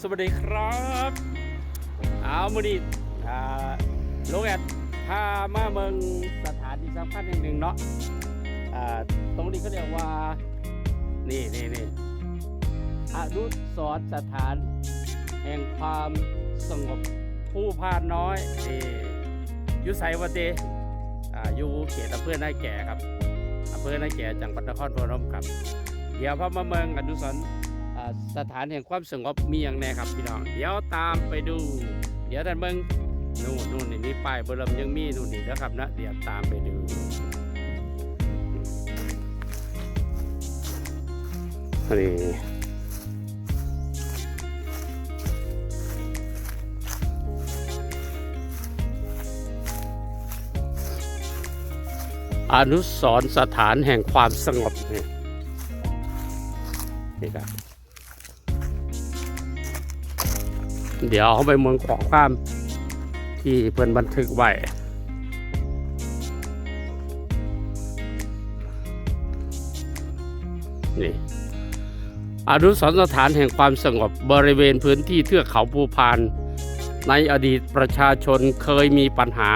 สวัสดีครับเอามือดีอ่าโลกแอดพามาเมืองสถานที่สำคัญแห่งหนึ่งเนาะตรงนี้เขาเรียกว่า นี่นี่นี่อนุสรสถาน แห่งความสงบผู้พานน้อยนี่อยุไสวัเตอยู่เขตอำเภอนาแก่ครับอำเภอนาแก่จังหวัดนครพนมครับ เดี๋ยวพามาเมืองอนุสรณ์อ่า สถานแห่งความสงบมีอย่างแน่ครับพี่น้อง เดี๋ยวตามไปดู เดี๋ยวท่านเมืองนู่นนู่นนี่มีป้ายบอร์ลมยังมีนู่นนี่นะครับนะเดี๋ยวตามไปดูนี่อนุสรสถานแห่งความสงบนี่นี่ครับ เดี๋ยวเขาไปเมืองขอความที่เพิ่อนบันทึกไว้นี่อนุสรสถานแห่งความสงบบริเวณพื้นที่เทือกเขาภูพาน ในอดีตประชาชนเคยมีปัญหา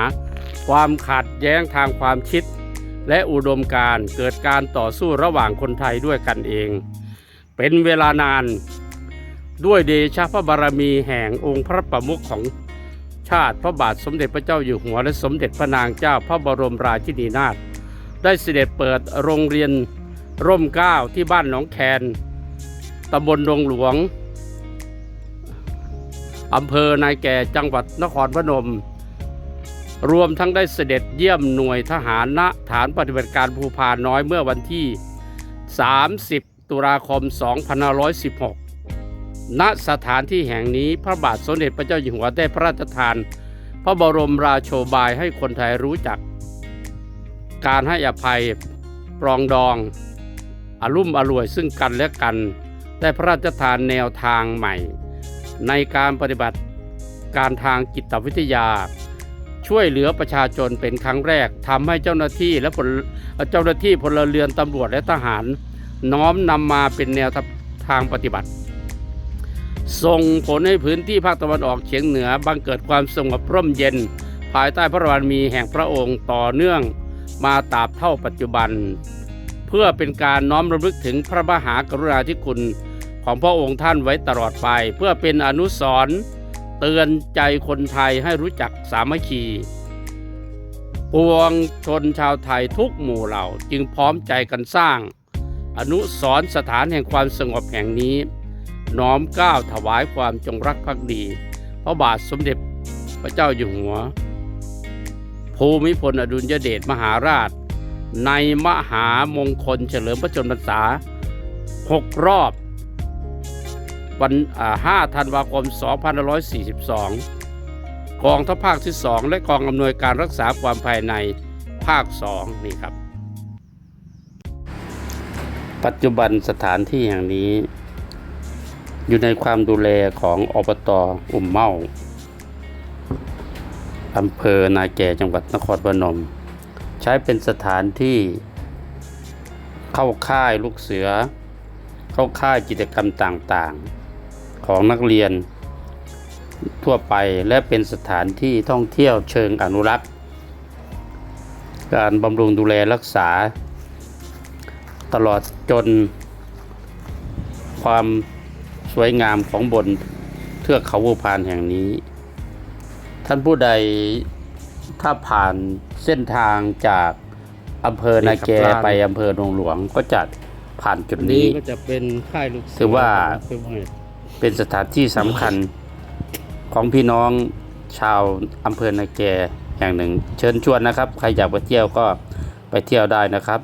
ความขัดแย้งทางความคิด และอุดมการเกิดการต่อสู้ระหว่างคนไทยด้วยกันเอง เป็นเวลานาน ด้วยเดชะพระบารมีแห่งองค์พระประมุขของชาติพระบาทสมเด็จพระเจ้าอยู่หัวและสมเด็จพระนางเจ้าพระบรมราชินีนาถได้เสด็จเปิดโรงเรียนร่มเก้าที่บ้านหนองแคนตำบลดงหลวงอำเภอนายแก่จังหวัดนครพนม รวมทั้งได้เสด็จเยี่ยมหน่วยทหารณฐานปฏิบัติการภูพานน้อยเมื่อวันที่ 30 ตุลาคม 2516 ณสถานที่แห่งนี้พระบาทสมเด็จพระเจ้าอยู่หัวได้พระราชทาน พระบรมราโชบายให้คนไทยรู้จัก การให้อภัยปรองดองอารุ่มอร่วยซึ่งกันและกัน ได้พระราชทานแนวทางใหม่ ในการปฏิบัติการทางจิตวิทยา ช่วยเหลือประชาชนเป็นครั้งแรกทำให้เจ้าหน้าที่และพลเจ้าหน้าที่พลเรือนตำรวจและทหาร น้อมนำมาเป็นแนวทางปฏิบัติ ส่งผลให้พื้นที่ภาคตะวันออกเฉียงเหนือบังเกิดความสงบร่มเย็น ภายใต้พระบารมีแห่งพระองค์ต่อเนื่องมาตราบเท่าปัจจุบัน เพื่อเป็นการน้อมรำลึกถึงพระมหากรุณาธิคุณของพระองค์ท่านไว้ตลอดไป เพื่อเป็นอนุสรณ์เตือนใจคนไทยให้รู้จักสามัคคีปวงชนชาวไทยทุกหมู่เหล่าจึงพร้อมใจกันสร้าง อนุสรณ์สถานแห่งความสงบแห่งนี้ น้อมก้าวถวายความจงรักภักดี พระบาทสมเด็จพระเจ้าอยู่หัว ภูมิพลอดุลยเดชมหาราช ในมหามงคลเฉลิมพระชนมพรรษา 6 รอบ วัน5ธันวาคม 2542 กองทัพภาคที่ 2 และกองอำนวยการรักษาความภายในภาค 2 นี่ครับ ปัจจุบันสถานที่แห่งนี้ อยู่ในความดูแลของอบตอุ่มเมาอำเภอนาแก่จังหวัดนครพนม ใช้เป็นสถานที่เข้าค่ายลูกเสือ เข้าค่ายกิจกรรมต่างๆ ของนักเรียนทั่วไปและเป็นสถานที่ท่องเที่ยวเชิงอนุรักษ์ การบำรุงดูแลรักษา ตลอดจนความ สวยงามของบนเทือกเขาภูพานแห่งนี้ ท่านผู้ใดถ้าผ่านเส้นทางจากอำเภอนาแกไปอำเภอหนองหลวงก็จะผ่านจุดนี่นี้ก็จะเป็นค่ายลูกเสืถือว่าเพื่อให้เป็นสถานที่สำคัญของพี่น้องชาวอำเภอนาแกแห่งหนึ่ง เชิญชวนนะครับ ใครอยากไปเที่ยวก็ไปเที่ยวได้นะครับ